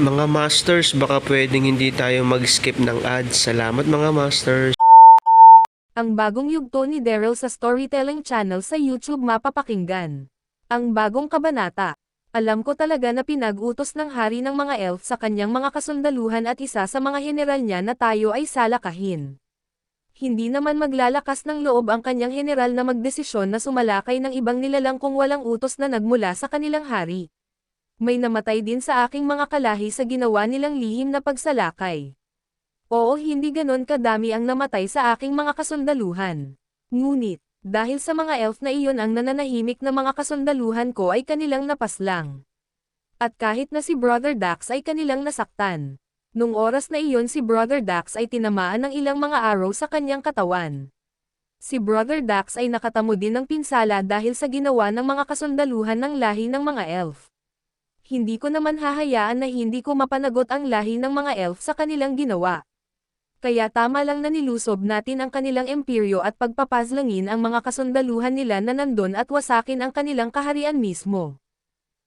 Mga Masters, baka pwedeng hindi tayo mag-skip ng ads. Salamat mga Masters. Ang bagong yugto ni Daryl sa Storytelling Channel sa YouTube mapapakinggan. Ang bagong kabanata. Alam ko talaga na pinag-utos ng hari ng mga elf sa kanyang mga kasundaluhan at isa sa mga general niya na tayo ay salakahin. Hindi naman maglalakas ng loob ang kanyang general na magdesisyon na sumalakay ng ibang nilalang kung walang utos na nagmula sa kanilang hari. May namatay din sa aking mga kalahi sa ginawa nilang lihim na pagsalakay. Oo hindi ganon kadami ang namatay sa aking mga kasundaluhan. Ngunit, dahil sa mga elf na iyon ang nananahimik na mga kasundaluhan ko ay kanilang napaslang. At kahit na si Brother Dax ay kanilang nasaktan. Nung oras na iyon si Brother Dax ay tinamaan ng ilang mga arrow sa kanyang katawan. Si Brother Dax ay nakatamo din ng pinsala dahil sa ginawa ng mga kasundaluhan ng lahi ng mga elf. Hindi ko naman hahayaan na hindi ko mapanagot ang lahi ng mga elf sa kanilang ginawa. Kaya tama lang na nilusob natin ang kanilang imperyo at pagpapazlangin ang mga kasundaluhan nila na nandun at wasakin ang kanilang kaharian mismo.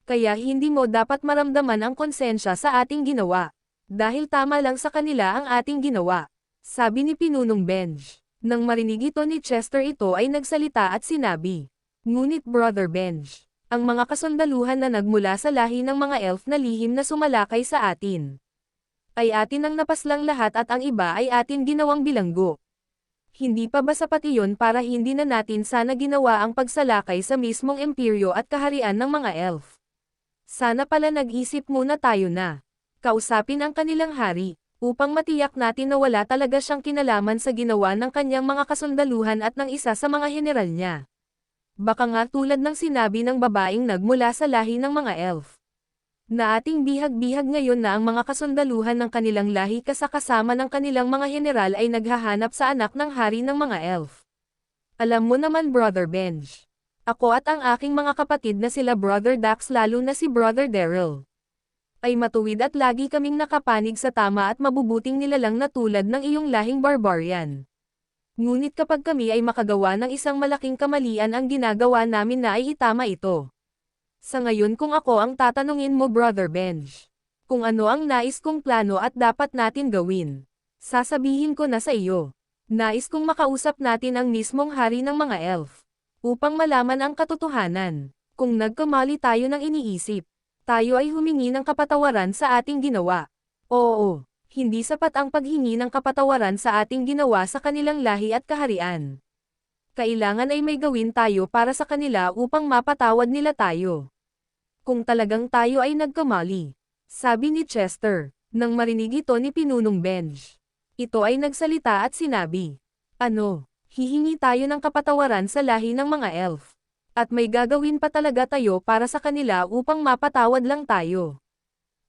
Kaya hindi mo dapat maramdaman ang konsensya sa ating ginawa. Dahil tama lang sa kanila ang ating ginawa. Sabi ni Pinunong Benj. Nang marinig ito ni Chester ito ay nagsalita at sinabi. Ngunit Brother Benj, ang mga kasundaluhan na nagmula sa lahi ng mga elf na lihim na sumalakay sa atin ay atin ang napaslang lahat at ang iba ay atin ginawang bilanggo. Hindi pa ba sapat iyon para hindi na natin sana ginawa ang pagsalakay sa mismong imperyo at kaharian ng mga elf? Sana pala nag-isip muna tayo na. Kausapin ang kanilang hari, upang matiyak natin na wala talaga siyang kinalaman sa ginawa ng kanyang mga kasundaluhan at ng isa sa mga general niya. Baka nga tulad ng sinabi ng babaeng nagmula sa lahi ng mga elf na ating bihag-bihag ngayon na ang mga kasundaluhan ng kanilang lahi kasakasama ng kanilang mga general ay naghahanap sa anak ng hari ng mga elf. Alam mo naman Brother Benj. Ako at ang aking mga kapatid na sila Brother Dax lalo na si Brother Daryl. Ay matuwid at lagi kaming nakapanig sa tama at mabubuting nilalang na tulad ng iyong lahing barbarian. Ngunit kapag kami ay makagawa ng isang malaking kamalian ang ginagawa namin na ay itama ito. Sa ngayon kung ako ang tatanungin mo Brother Benj, kung ano ang nais kong plano at dapat natin gawin, sasabihin ko na sa iyo. Nais kong makausap natin ang mismong hari ng mga elf, upang malaman ang katotohanan. Kung nagkamali tayo ng iniisip, tayo ay humingi ng kapatawaran sa ating ginawa. Oo, hindi sapat ang paghingi ng kapatawaran sa ating ginawa sa kanilang lahi at kaharian. Kailangan ay may gawin tayo para sa kanila upang mapatawad nila tayo kung talagang tayo ay nagkamali. Sabi ni Chester, nang marinig ito ni Pinunong Benj. Ito ay nagsalita at sinabi, Ano, hihingi tayo ng kapatawaran sa lahi ng mga elf. At may gagawin pa talaga tayo para sa kanila upang mapatawad lang tayo.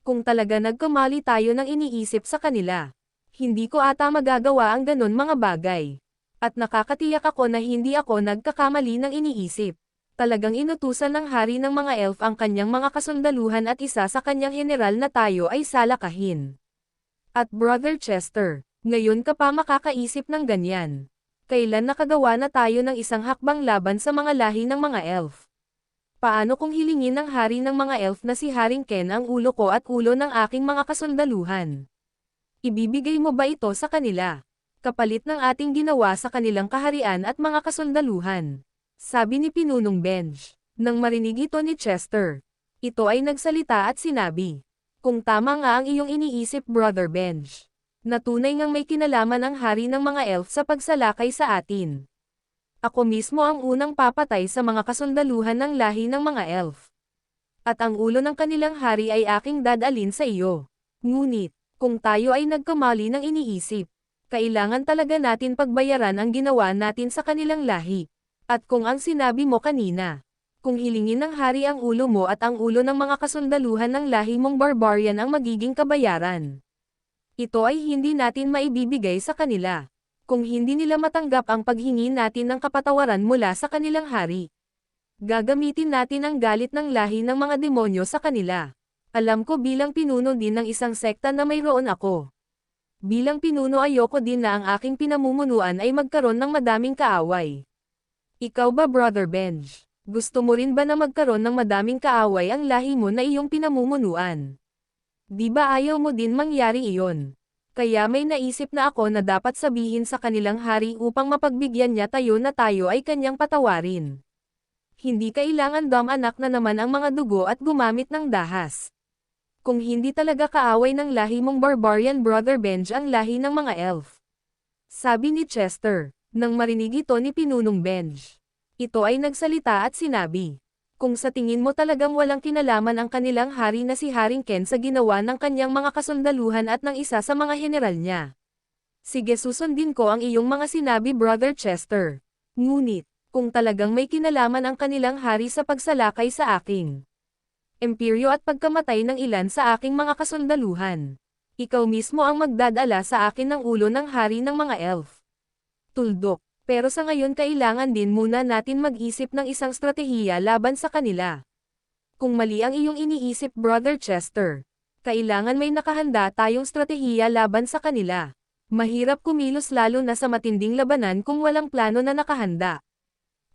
Kung talaga nagkamali tayo ng iniisip sa kanila, hindi ko ata magagawa ang ganon mga bagay. At nakakatiyak ako na hindi ako nagkakamali ng iniisip talagang inutusan ng hari ng mga elf ang kanyang mga kasundaluhan at isa sa kanyang general na tayo ay salakahin. At Brother Chester, ngayon ka pa makakaisip ng ganyan. Kailan nakagawa na tayo ng isang hakbang laban sa mga lahi ng mga elf? Paano kung hilingin ng hari ng mga elf na si Haring Ken ang ulo ko at ulo ng aking mga kasundaluhan? Ibibigay mo ba ito sa kanila? Kapalit ng ating ginawa sa kanilang kaharian at mga kasundaluhan. Sabi ni Pinunong Benj. Nang marinig ito ni Chester. Ito ay nagsalita at sinabi. Kung tama nga ang iyong iniisip Brother Benj. Natunay ngang may kinalaman ang hari ng mga elf sa pagsalakay sa atin. Ako mismo ang unang papatay sa mga kasundaluhan ng lahi ng mga elf. At ang ulo ng kanilang hari ay aking dadalin sa iyo. Ngunit, kung tayo ay nagkamali ng iniisip, kailangan talaga natin pagbayaran ang ginawa natin sa kanilang lahi. At kung ang sinabi mo kanina, kung hilingin ng hari ang ulo mo at ang ulo ng mga kasundaluhan ng lahi mong barbarian ang magiging kabayaran. Ito ay hindi natin maibibigay sa kanila. Kung hindi nila matanggap ang paghingi natin ng kapatawaran mula sa kanilang hari. Gagamitin natin ang galit ng lahi ng mga demonyo sa kanila. Alam ko bilang pinuno din ng isang sekta na mayroon ako. Bilang pinuno ayoko din na ang aking pinamumunuan ay magkaroon ng madaming kaaway. Ikaw ba Brother Benj? Gusto mo rin ba na magkaroon ng madaming kaaway ang lahi mo na iyong pinamumunuan? Di ba ayaw mo din mangyari iyon? Kaya may naisip na ako na dapat sabihin sa kanilang hari upang mapagbigyan niya tayo na tayo ay kanyang patawarin. Hindi kailangan dam anak na naman ang mga dugo at gumamit ng dahas. Kung hindi talaga kaaway ng lahi mong barbarian brother Benj ang lahi ng mga elf. Sabi ni Chester, nang marinig ito ni Pinunong Benj. Ito ay nagsalita at sinabi, kung sa tingin mo talagang walang kinalaman ang kanilang hari na si Haring Ken sa ginawa ng kanyang mga kasundaluhan at ng isa sa mga general niya. Sige susundin ko ang iyong mga sinabi Brother Chester. Ngunit, kung talagang may kinalaman ang kanilang hari sa pagsalakay sa aking imperyo at pagkamatay ng ilan sa aking mga kasundaluhan. Ikaw mismo ang magdadala sa akin ng ulo ng hari ng mga elf. Tuldok. Pero sa ngayon kailangan din muna natin mag-isip ng isang strategiya laban sa kanila. Kung mali ang iyong iniisip Brother Chester, kailangan may nakahanda tayong strategiya laban sa kanila. Mahirap kumilos lalo na sa matinding labanan kung walang plano na nakahanda.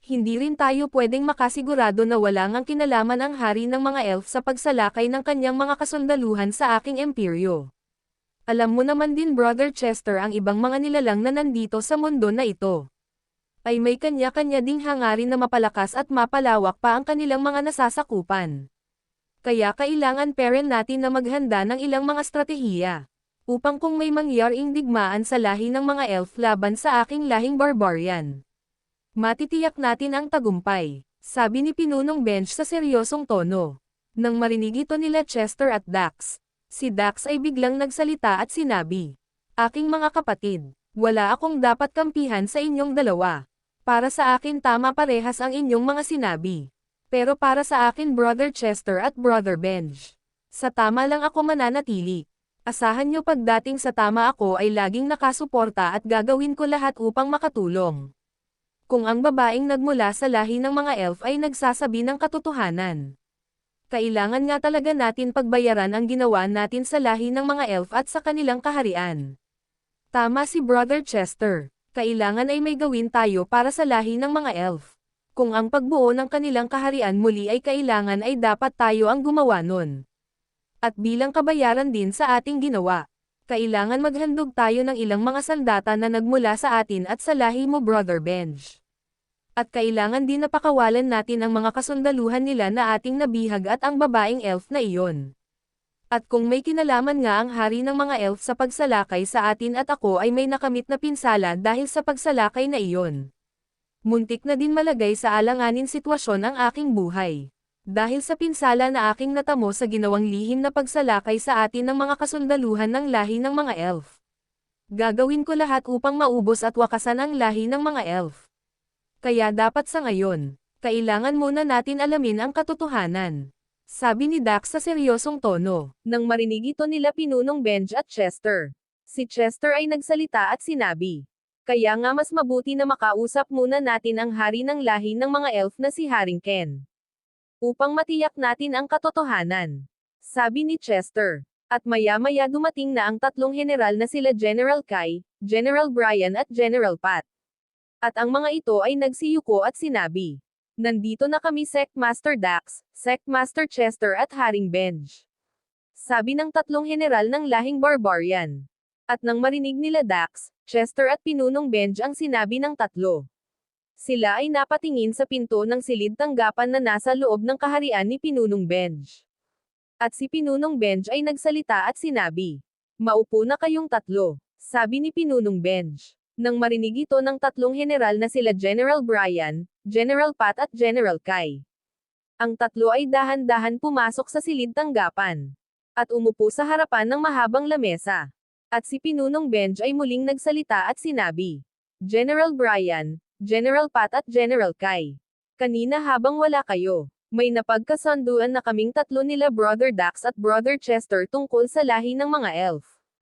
Hindi rin tayo pwedeng makasigurado na wala ngang kinalaman ang hari ng mga elf sa pagsalakay ng kanyang mga kasundaluhan sa aking imperyo. Alam mo naman din Brother Chester ang ibang mga nilalang na nandito sa mundo na ito ay may kanya-kanya ding hangarin na mapalakas at mapalawak pa ang kanilang mga nasasakupan. Kaya kailangan peren natin na maghanda ng ilang mga strategiya. Upang kung may mangyaring digmaan sa lahi ng mga elf laban sa aking lahing barbarian. Matitiyak natin ang tagumpay, sabi ni Pinunong Bench sa seryosong tono. Nang marinig ito nila Chester at Dax, si Dax ay biglang nagsalita at sinabi, Aking mga kapatid, wala akong dapat kampihan sa inyong dalawa. Para sa akin tama parehas ang inyong mga sinabi. Pero para sa akin Brother Chester at Brother Benj. Sa tama lang ako mananatili. Asahan nyo pagdating sa tama ako ay laging nakasuporta at gagawin ko lahat upang makatulong. Kung ang babaeng nagmula sa lahi ng mga elf ay nagsasabi ng katotohanan. Kailangan nga talaga natin pagbayaran ang ginawa natin sa lahi ng mga elf at sa kanilang kaharian. Tama si Brother Chester kailangan ay may gawin tayo para sa lahi ng mga elf. Kung ang pagbuo ng kanilang kaharian muli ay kailangan ay dapat tayo ang gumawa nun. At bilang kabayaran din sa ating ginawa, kailangan maghandog tayo ng ilang mga sandata na nagmula sa atin at sa lahi mo Brother Benj. At kailangan din napakawalan natin ang mga kasundaluhan nila na ating nabihag at ang babaeng elf na iyon. At kung may kinalaman nga ang hari ng mga elf sa pagsalakay sa atin at ako ay may nakamit na pinsala dahil sa pagsalakay na iyon. Muntik na din malagay sa alanganin sitwasyon ang aking buhay. Dahil sa pinsala na aking natamo sa ginawang lihim na pagsalakay sa atin ng mga kasundaluhan ng lahi ng mga elf. Gagawin ko lahat upang maubos at wakasan ang lahi ng mga elf. Kaya dapat sa ngayon, kailangan muna natin alamin ang katotohanan. Sabi ni Dax sa seryosong tono, nang marinig ito nila Pinunong Benj at Chester. Si Chester ay nagsalita at sinabi, Kaya nga mas mabuti na makausap muna natin ang hari ng lahi ng mga elf na si Haring Ken. Upang matiyak natin ang katotohanan. Sabi ni Chester. At maya-maya dumating na ang tatlong general na sila General Kai, General Brian at General Pat. At ang mga ito ay nagsiyuko at sinabi, Nandito na kami Sect Master Dax, Sect Master Chester at Haring Benj. Sabi ng tatlong general ng lahing barbarian. At nang marinig nila Dax, Chester at Pinunong Benj ang sinabi ng tatlo. Sila ay napatingin sa pinto ng silid tanggapan na nasa loob ng kaharian ni Pinunong Benj. At si Pinunong Benj ay nagsalita at sinabi, Maupo na kayong tatlo, sabi ni Pinunong Benj. Nang marinig ito ng tatlong general na sila General Brian, General Pat at General Kai. Ang tatlo ay dahan-dahan pumasok sa silid tanggapan. At umupo sa harapan ng mahabang lamesa. At si Pinunong Benj ay muling nagsalita at sinabi, General Brian, General Pat at General Kai. Kanina habang wala kayo, may napagkasunduan na kaming tatlo nila Brother Dax at Brother Chester tungkol sa lahi ng mga elf.